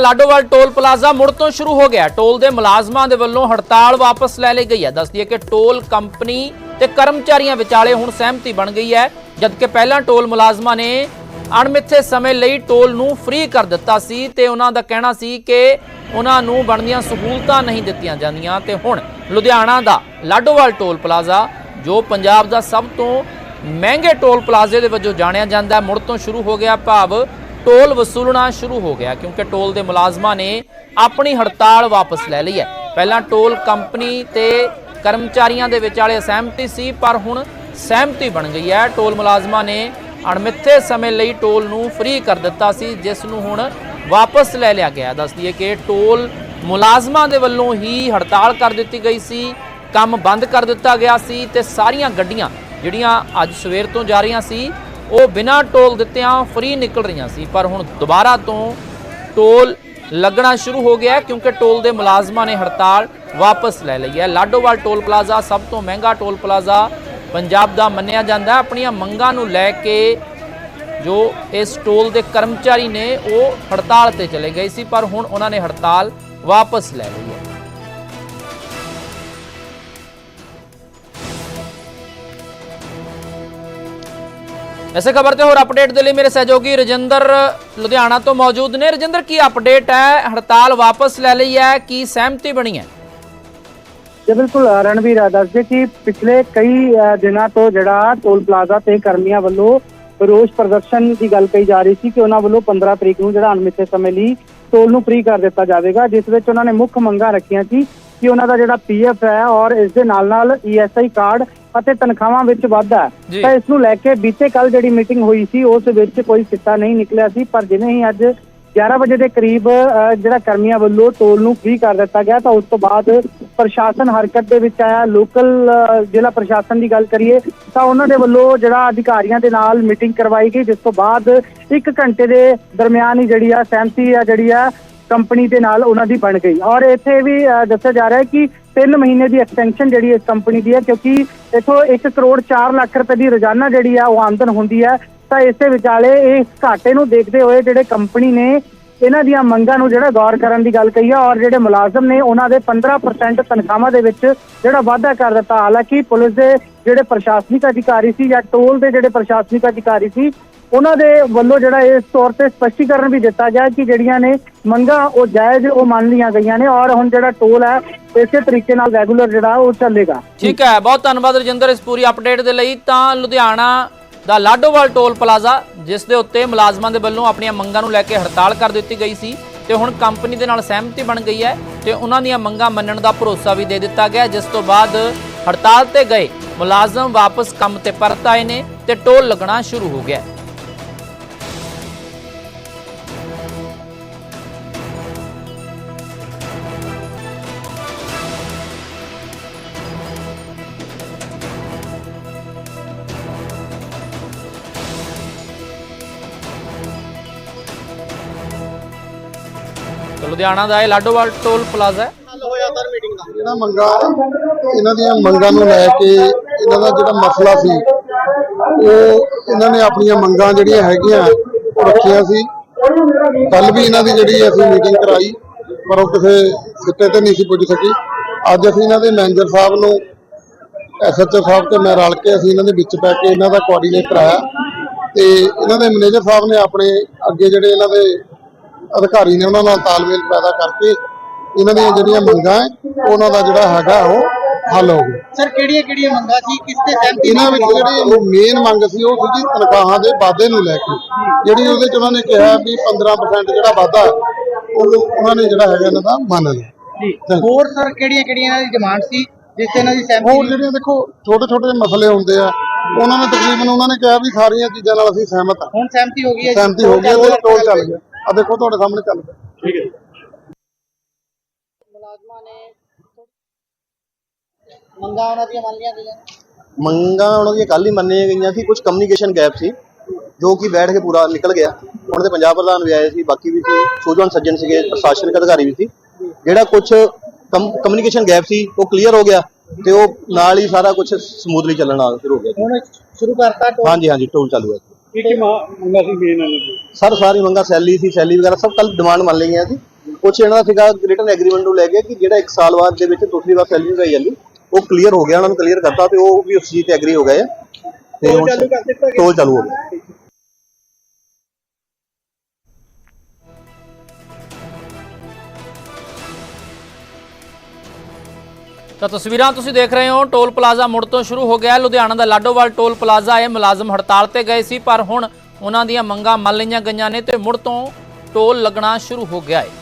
Ladowal toll plaza ਮੁੜ ਤੋਂ ਸ਼ੁਰੂ ਹੋ ਗਿਆ। ਟੋਲ ਦੇ ਮੁਲਾਜ਼ਮਾਂ ਦੇ ਵੱਲੋਂ ਹੜਤਾਲ ਵਾਪਸ ਲੈ ਲਈ ਗਈ ਹੈ। ਦੱਸਦੀ ਹੈ ਕਿ ਟੋਲ ਕੰਪਨੀ ਤੇ ਕਰਮਚਾਰੀਆਂ ਵਿਚਾਲੇ ਹੁਣ ਸਹਿਮਤੀ ਬਣ ਗਈ ਹੈ, ਜਦਕਿ ਪਹਿਲਾਂ ਟੋਲ ਮੁਲਾਜ਼ਮਾਂ ਨੇ ਅਣਮਿੱਥੇ ਸਮੇਂ ਲਈ ਟੋਲ ਨੂੰ ਫ੍ਰੀ ਕਰ ਦਿੱਤਾ ਸੀ ਤੇ ਉਹਨਾਂ ਦਾ ਕਹਿਣਾ ਸੀ ਕਿ ਉਹਨਾਂ ਨੂੰ ਬਣਦੀਆਂ ਸਹੂਲਤਾਂ ਨਹੀਂ ਦਿੱਤੀਆਂ ਜਾਂਦੀਆਂ। ਤੇ ਹੁਣ ਲੁਧਿਆਣਾ ਦਾ ਲਾਡੋਵਾਲ ਟੋਲ ਪਲਾਜ਼ਾ, ਜੋ ਪੰਜਾਬ ਦਾ ਸਭ ਤੋਂ ਮਹਿੰਗੇ ਟੋਲ ਪਲਾਜ਼ੇ ਦੇ ਵਜੋਂ ਜਾਣਿਆ ਜਾਂਦਾ ਮੁੜ ਤੋਂ ਸ਼ੁਰੂ ਹੋ ਗਿਆ ਭਾਵ ਟੋਲ ਵਸੂਲਣਾ ਸ਼ੁਰੂ ਹੋ ਗਿਆ ਕਿਉਂਕਿ ਟੋਲ ਦੇ ਮੁਲਾਜ਼ਮਾਂ ਨੇ ਆਪਣੀ ਹੜਤਾਲ ਵਾਪਸ ਲੈ ਲਈ ਹੈ। ਪਹਿਲਾਂ ਟੋਲ ਕੰਪਨੀ ਤੇ ਕਰਮਚਾਰੀਆਂ ਦੇ ਵਿਚਾਲੇ ਅਸਹਿਮਤੀ ਸੀ, ਪਰ ਹੁਣ ਸਹਿਮਤੀ ਬਣ ਗਈ ਹੈ। ਟੋਲ ਮੁਲਾਜ਼ਮਾਂ ਨੇ ਅਣਮਿੱਥੇ ਸਮੇਂ ਲਈ ਟੋਲ ਨੂੰ ਫ੍ਰੀ ਕਰ ਦਿੱਤਾ ਸੀ, ਜਿਸ ਨੂੰ ਹੁਣ ਵਾਪਸ ਲੈ ਲਿਆ ਗਿਆ। ਦੱਸਦੀ ਹੈ ਕਿ ਟੋਲ ਮੁਲਾਜ਼ਮਾਂ ਦੇ ਵੱਲੋਂ ਹੀ ਹੜਤਾਲ ਕਰ ਦਿੱਤੀ ਗਈ ਸੀ, ਕੰਮ ਬੰਦ ਕਰ ਦਿੱਤਾ ਗਿਆ ਸੀ ਤੇ ਸਾਰੀਆਂ ਗੱਡੀਆਂ ਜਿਹੜੀਆਂ ਅੱਜ ਸਵੇਰ ਤੋਂ ਜਾ ਰਹੀਆਂ ਸੀ ਉਹ ਬਿਨਾਂ ਟੋਲ ਦਿੱਤਿਆਂ ਫ੍ਰੀ ਨਿਕਲ ਰਹੀਆਂ ਸੀ। ਪਰ ਹੁਣ ਦੁਬਾਰਾ ਤੋਂ ਟੋਲ ਲੱਗਣਾ ਸ਼ੁਰੂ ਹੋ ਗਿਆ ਕਿਉਂਕਿ ਟੋਲ ਦੇ ਮੁਲਾਜ਼ਮਾਂ ਨੇ ਹੜਤਾਲ ਵਾਪਸ ਲੈ ਲਈ ਹੈ। ਲਾਡੋਵਾਲ ਟੋਲ ਪਲਾਜ਼ਾ ਸਭ ਤੋਂ ਮਹਿੰਗਾ ਟੋਲ ਪਲਾਜ਼ਾ ਪੰਜਾਬ ਦਾ ਮੰਨਿਆ ਜਾਂਦਾ ਆਪਣੀਆਂ ਮੰਗਾਂ ਨੂੰ ਲੈ ਕੇ ਜੋ ਇਸ ਟੋਲ ਦੇ ਕਰਮਚਾਰੀ ਨੇ, ਉਹ ਹੜਤਾਲ ਤੇ ਚਲੇ ਗਏ ਸੀ, ਪਰ ਹੁਣ ਉਹਨਾਂ ਨੇ ਹੜਤਾਲ ਵਾਪਸ ਲੈ ਲਈ ਹੈ। ਐਸੇ ਖਬਰ ਤੇ ਹੋਰ ਅਪਡੇਟ ਦੇ ਲਈ ਮੇਰੇ ਸਹਿਯੋਗੀ ਰਜਿੰਦਰ ਲੁਧਿਆਣਾ ਤੋਂ ਮੌਜੂਦ ਨੇ। ਰਜਿੰਦਰ, ਕੀ ਅਪਡੇਟ ਹੈ? ਹੜਤਾਲ ਵਾਪਸ ਲੈ ਲਈ ਹੈ? ਕੀ ਸਹਿਮਤੀ ਬਣੀ ਹੈ? ਜੀ, ਬਿਲਕੁਲ ਰਣਵੀਰ ਦੱਸਦੇ ਕਿ ਪਿਛਲੇ ਕਈ ਦਿਨਾਂ ਤੋਂ ਜਿਹੜਾ ਟੋਲ ਪਲਾਜ਼ਾ ਤੇ ਕਰਮੀਆਂ ਵੱਲੋਂ ਰੋਸ ਪ੍ਰਦਰਸ਼ਨ ਦੀ ਗੱਲ ਕਹੀ ਜਾ ਰਹੀ ਸੀ ਕਿ ਉਹਨਾਂ ਵੱਲੋਂ 15 ਤਰੀਕ ਨੂੰ ਜਿਹੜਾ ਅਣਮਿੱਥੇ ਸਮੇਂ ਲਈ ਟੋਲ ਨੂੰ ਫ੍ਰੀ ਕਰ ਦਿੱਤਾ ਜਾਵੇਗਾ, ਜਿਸ ਵਿੱਚ ਉਹਨਾਂ ਨੇ ਮੁੱਖ ਮੰਗਾਂ ਰੱਖੀਆਂ ਸੀ ਕਿ ਉਹਨਾਂ ਦਾ ਜਿਹੜਾ ਪੀਐਫ ਹੈ ਔਰ ਇਸ ਦੇ ਨਾਲ ਨਾਲ ਈਐਸਆਈ ਕਾਰਡ ਅਤੇ ਤਨਖਾਹਾਂ ਵਿੱਚ ਵਾਧਾ। ਤਾਂ ਇਸ ਨੂੰ ਲੈ ਕੇ ਬੀਤੇ ਕੱਲ ਜਿਹੜੀ ਮੀਟਿੰਗ ਹੋਈ ਸੀ ਉਸ ਵਿੱਚ ਕੋਈ ਸਿੱਟਾ ਨਹੀਂ ਨਿਕਲਿਆ ਸੀ ਪਰ ਜਿਵੇਂ ਹੀ ਅੱਜ 11 ਵਜੇ ਦੇ ਕਰੀਬ ਜਿਹੜਾ ਕਰਮੀਆਂ ਵੱਲੋਂ ਟੋਲ ਨੂੰ ਫ੍ਰੀ ਕਰ ਦਿੱਤਾ ਗਿਆ ਤਾਂ ਉਸ ਤੋਂ ਬਾਅਦ ਪ੍ਰਸ਼ਾਸਨ ਹਰਕਤ ਦੇ ਵਿੱਚ ਆਇਆ ਲੋਕਲ ਜ਼ਿਲ੍ਹਾ ਪ੍ਰਸ਼ਾਸਨ ਦੀ ਗੱਲ ਕਰੀਏ ਤਾਂ ਉਹਨਾਂ ਦੇ ਵੱਲੋਂ ਜਿਹੜਾ ਅਧਿਕਾਰੀਆਂ ਦੇ ਨਾਲ ਮੀਟਿੰਗ ਕਰਵਾਈ ਗਈ ਜਿਸ ਤੋਂ ਬਾਅਦ 1 ਘੰਟੇ ਦੇ ਦਰਮਿਆਨ ਹੀ ਜਿਹੜੀ ਆ ਸਹਿਮਤੀ ਆ ਜਿਹੜੀ ਆ ਕੰਪਨੀ ਦੇ ਨਾਲ ਉਹਨਾਂ ਦੀ ਬਣ ਗਈ। ਔਰ ਇੱਥੇ ਵੀ ਦੱਸਿਆ ਜਾ ਰਿਹਾ ਹੈ ਕਿ 3 ਮਹੀਨੇ ਦੀ ਐਕਸਟੈਂਸ਼ਨ ਜਿਹੜੀ ਇਸ ਕੰਪਨੀ ਦੀ ਹੈ, ਕਿਉਂਕਿ ਇਥੋਂ 1 ਕਰੋੜ 4 ਲੱਖ ਰੁਪਏ ਦੀ ਰੋਜ਼ਾਨਾ ਜਿਹੜੀ ਆ, ਉਹ ਆਮਦਨ ਹੁੰਦੀ ਹੈ। ਤਾਂ ਇਸੇ ਵਿਚਾਲੇ ਇਹ ਘਾਟੇ ਨੂੰ ਦੇਖਦੇ ਹੋਏ ਜਿਹੜੇ ਕੰਪਨੀ ਨੇ ਇਹਨਾਂ ਦੀਆਂ ਮੰਗਾਂ ਨੂੰ ਜਿਹੜਾ ਗੌਰ ਕਰਨ ਦੀ ਗੱਲ ਕਹੀ ਆ, ਔਰ ਜਿਹੜੇ ਮੁਲਾਜ਼ਮ ਨੇ, ਉਹਨਾਂ ਦੇ 15% ਤਨਖਾਹਾਂ ਦੇ ਵਿੱਚ ਜਿਹੜਾ ਵਾਅਦਾ ਕਰ ਦਿੱਤਾ। ਹਾਲਾਂਕਿ ਪੁਲਿਸ ਦੇ ਜਿਹੜੇ ਪ੍ਰਸ਼ਾਸਨਿਕ ਅਧਿਕਾਰੀ ਸੀ ਜਾਂ ਟੋਲ ਦੇ ਜਿਹੜੇ ਪ੍ਰਸ਼ਾਸਨਿਕ ਅਧਿਕਾਰੀ ਸੀ ਉਹਨਾਂ ਦੇ ਵੱਲੋਂ ਜਿਹੜਾ ਇਸ ਤੌਰ ਤੇ ਸਪਸ਼ਟੀਕਰਨ ਵੀ ਦਿੱਤਾ ਗਿਆ ਕਿ ਜਿਹੜੀਆਂ ਨੇ ਮੰਗਾਂ, ਉਹ ਜਾਇਜ਼, ਉਹ ਮੰਨ ਲਈਆਂ ਗਈਆਂ ਨੇ ਔਰ ਹੁਣ ਜਿਹੜਾ ਟੋਲ ਹੈ, ਇਸੇ ਤਰੀਕੇ ਨਾਲ ਰੈਗੂਲਰ ਜਿਹੜਾ ਉਹ ਚੱਲੇਗਾ। ਠੀਕ ਹੈ, ਬਹੁਤ ਧੰਨਵਾਦ ਰਜਿੰਦਰ ਇਸ ਪੂਰੀ ਅਪਡੇਟ ਦੇ ਲਈ। ਤਾਂ ਲੁਧਿਆਣਾ ਦਾ ਲਾਡੋਵਾਲ ਟੋਲ ਪਲਾਜ਼ਾ, ਜਿਸ ਦੇ ਉੱਤੇ ਮੁਲਾਜ਼ਮਾਂ ਦੇ ਵੱਲੋਂ ਆਪਣੀਆਂ ਮੰਗਾਂ ਨੂੰ ਲੈ ਕੇ ਹੜਤਾਲ ਕਰ ਦਿੱਤੀ ਗਈ ਸੀ ਤੇ ਹੁਣ ਕੰਪਨੀ ਦੇ ਨਾਲ ਸਹਿਮਤੀ ਬਣ ਗਈ ਹੈ ਤੇ ਉਹਨਾਂ ਦੀਆਂ ਮੰਗਾਂ ਮੰਨਣ ਦਾ ਭਰੋਸਾ ਵੀ ਦੇ ਦਿੱਤਾ ਗਿਆ। ਜਿਸ ਤੋਂ ਬਾਅਦ ਹੜਤਾਲ ਤੇ ਗਏ, ਮੁਲਾਜ਼ਮ ਵਾਪਸ ਕੰਮ ਤੇ ਪਰਤ ਆਏ ਨੇ ਤੇ ਟੋਲ ਲੱਗਣਾ ਸ਼ੁਰੂ ਹੋ ਗਿਆ। ਲੁਧਿਆਣਾ ਦਾ ਇਹ ਲਾਡੋਵਾਲ ਟੋਲ ਪਲਾਜ਼ਾ ਹੈ। ਜਿਹੜਾ ਮੰਗਾ ਇਹਨਾਂ ਦੀਆਂ ਮੰਗਾਂ ਨੂੰ ਲੈ ਕੇ ਇਹਨਾਂ ਦਾ ਜਿਹੜਾ ਮਸਲਾ ਸੀ ਉਹ ਇਹਨਾਂ ਨੇ ਆਪਣੀਆਂ ਮੰਗਾਂ ਜਿਹੜੀਆਂ ਹੈਗੀਆਂ ਉਹ ਰੱਖੀਆਂ ਸੀ। ਕੱਲ ਵੀ ਇਹਨਾਂ ਦੀ ਜਿਹੜੀ ਅਸੀਂ ਮੀਟਿੰਗ ਕਰਾਈ ਪਰ ਉਹ ਕਿਸੇ ਸਿੱਟੇ ਤੇ ਨਹੀਂ ਸੀ ਪੁੱਜ ਸਕੀ। ਅੱਜ ਅਸੀਂ ਇਹਨਾਂ ਦੇ ਮੈਨੇਜਰ ਸਾਹਿਬ ਨੂੰ ਐਸਐਚਓ ਸਾਹਿਬ ਤੇ ਮੈਂ ਰਲ ਕੇ ਅਸੀਂ ਇਹਨਾਂ ਦੇ ਵਿੱਚ ਬੈ ਕੇ ਇਹਨਾਂ ਦਾ ਕੋਆਰਡੀਨੇਟ ਕਰਾਇਆ। ਤੇ ਇਹਨਾਂ ਦੇ ਮੈਨੇਜਰ ਸਾਹਿਬ ਨੇ ਆਪਣੇ ਅੱਗੇ ਜਿਹੜੇ ਇਹਨਾਂ ਦੇ ਅਧਿਕਾਰੀ ਨੇ ਉਹਨਾਂ ਨਾਲ ਤਾਲਮੇਲ ਪੈਦਾ ਕਰਕੇ ਇਹਨਾਂ ਦੀਆਂ ਜਿਹੜੀਆਂ ਮੰਗਾਂ ਹੈ ਉਹਨਾਂ ਦਾ ਜਿਹੜਾ ਹੈਗਾ ਉਹ ਹੱਲ ਹੋ ਗਿਆ। ਸਰ ਕਿਹੜੀਆਂ ਕਿਹੜੀਆਂ ਮੰਗਾਂ ਸੀ? ਕਿਸ ਤੇ ਸਹਿਮਤੀ ਇਹਨਾਂ ਵਿੱਚ ਜਿਹੜੀ ਮੇਨ ਮੰਗ ਸੀ ਉਹ ਸੀਗੀ ਤਨਖਾਹਾਂ ਦੇ ਵਾਧੇ ਨੂੰ ਲੈ ਕੇ। ਜਿਹੜੀ ਉਹਦੇ ਚ ਉਹਨਾਂ ਨੇ ਕਿਹਾ ਵੀ 15% ਜਿਹੜਾ ਵਾਧਾ ਉਹ ਉਹਨਾਂ ਨੇ ਜਿਹੜਾ ਹੈਗਾ ਇਹਨਾਂ ਦਾ ਮੰਨ ਲਿਆ. ਹੋਰ ਸਰ ਕਿਹੜੀਆਂ ਕਿਹੜੀਆਂ ਇਹਨਾਂ ਦੀ ਡਿਮਾਂਡ ਸੀ ਜਿਸ ਤੇ ਇਹਨਾਂ ਦੀ ਹੋਰ ਸਹਿਮਤੀ ਜਿਹੜੀਆਂ ਦੇਖੋ ਛੋਟੇ ਛੋਟੇ ਮਸਲੇ ਹੁੰਦੇ ਆ ਉਹਨਾਂ ਨੇ ਤਕਰੀਬਨ ਉਹਨਾਂ ਨੇ ਕਿਹਾ ਵੀ ਸਾਰੀਆਂ ਚੀਜ਼ਾਂ ਨਾਲ ਅਸੀਂ ਸਹਿਮਤ ਹਾਂ ਹੁਣ ਸਹਿਮਤੀ ਹੋ ਗਈ ਹੈ। ਸਹਿਮਤੀ ਹੋ ਗਈ ਤੇ ਟੋਲ ਚੱਲ ਗਿਆ। ਆ ਦੇਖੋ ਤੁਹਾਡੇ ਸਾਹਮਣੇ ਚੱਲ ਪਿਆ। ਮੁਲਾਜ਼ਮਾਂ ਨੇ ਮੰਗਾਂ ਉਹਨਾਂ ਦੀਆਂ ਮੰਨ ਲਈਆਂ ਗਈਆਂ। ਮੰਗਾਂ ਉਹਨਾਂ ਦੀਆਂ ਕੱਲ ਹੀ ਮੰਨੀਆਂ ਗਈਆਂ ਸੀ ਕੁਝ ਕਮਿਊਨੀਕੇਸ਼ਨ ਗੈਪ ਸੀ ਜੋ ਕਿ ਬੈਠ ਕੇ ਪੂਰਾ ਨਿਕਲ ਗਿਆ। ਹੁਣ ਤੇ ਪੰਜਾਬ ਪ੍ਰਧਾਨ ਵੀ ਆਏ ਸੀ ਬਾਕੀ ਵੀ ਸੀ ਸੂਝਵਾਨ ਸੱਜਣ ਸੀਗੇ ਪ੍ਰਸ਼ਾਸਨਿਕ ਅਧਿਕਾਰੀ ਵੀ ਸੀ। ਜਿਹੜਾ ਕੁਝ ਕਮਿਊਨੀਕੇਸ਼ਨ ਗੈਪ ਸੀ ਉਹ ਕਲੀਅਰ ਹੋ ਗਿਆ ਤੇ ਉਹ ਨਾਲ ਹੀ ਸਾਰਾ ਕੁਝ ਸਮੂਥਲੀ ਚੱਲਣਾ ਸ਼ੁਰੂ ਹੋ ਗਿਆ ਜੀ। ਹੁਣ ਸ਼ੁਰੂ ਕਰਤਾ ਟੋਲ ਹਾਂਜੀ ਹਾਂਜੀ ਟੋਲ ਚਾਲੂ ਹੈ। ਕੀ ਕੀ ਮੰਗਾਂ ਸੀ ਮੇਨ ਇਹਨਾਂ ਦੀ ਸਰ ਸਾਰੀ ਮੰਗਾਂ ਸੈਲੀ ਸੀ ਸੈਲੀ ਵਗੈਰਾ ਸਭ ਕੱਲ ਡਿਮਾਂਡ ਮੰਨ ਲਈਆਂ ਸੀ। ਕੁਝ ਇਹਨਾਂ ਦਾ ਸੀਗਾ ਰਿਟਨ ਐਗਰੀਮੈਂਟ ਨੂੰ ਲੈ ਕੇ ਕਿ ਜਿਹੜਾ 1 ਸਾਲ ਬਾਅਦ ਦੇ ਵਿੱਚ ਦੂਸਰੀ ਵਾਰ ਸੈਲਰੀ ਪਾਈ ਜਾਂਦੀ ਉਹ ਕਲੀਅਰ ਹੋ ਗਿਆ ਉਹਨਾਂ ਨੂੰ ਕਲੀਅਰ ਕਰਤਾ ਤੇ ਉਹ ਵੀ ਉਸ ਚੀਜ਼ ਤੇ ਐਗਰੀ ਹੋ ਗਏ ਤੇ ਟੋਲ ਚਾਲੂ ਕਰ ਦਿੱਤਾ ਗਿਆ। ਟੋਲ ਚਾਲੂ ਹੋ ਗਿਆ। ਤਾਂ ਤਸਵੀਰਾਂ ਤੁਸੀਂ ਦੇਖ ਰਹੇ ਹੋ ਟੋਲ ਪਲਾਜ਼ਾ ਮੁੜ ਤੋਂ ਸ਼ੁਰੂ ਹੋ ਗਿਆ। ਲੁਧਿਆਣਾ ਦਾ ਲਾਡੋਵਾਲ ਟੋਲ ਪਲਾਜ਼ਾ ਹੈ ਮੁਲਾਜ਼ਮ ਹੜਤਾਲ ਤੇ ਗਏ ਸੀ ਪਰ ਹੁਣ ਉਹਨਾਂ ਦੀਆਂ ਮੰਗਾਂ ਮੰਨ ਲਈਆਂ ਗਈਆਂ ਨੇ ਤੇ ਮੁੜ ਤੋਂ ਟੋਲ ਲੱਗਣਾ ਸ਼ੁਰੂ ਹੋ ਗਿਆ ਹੈ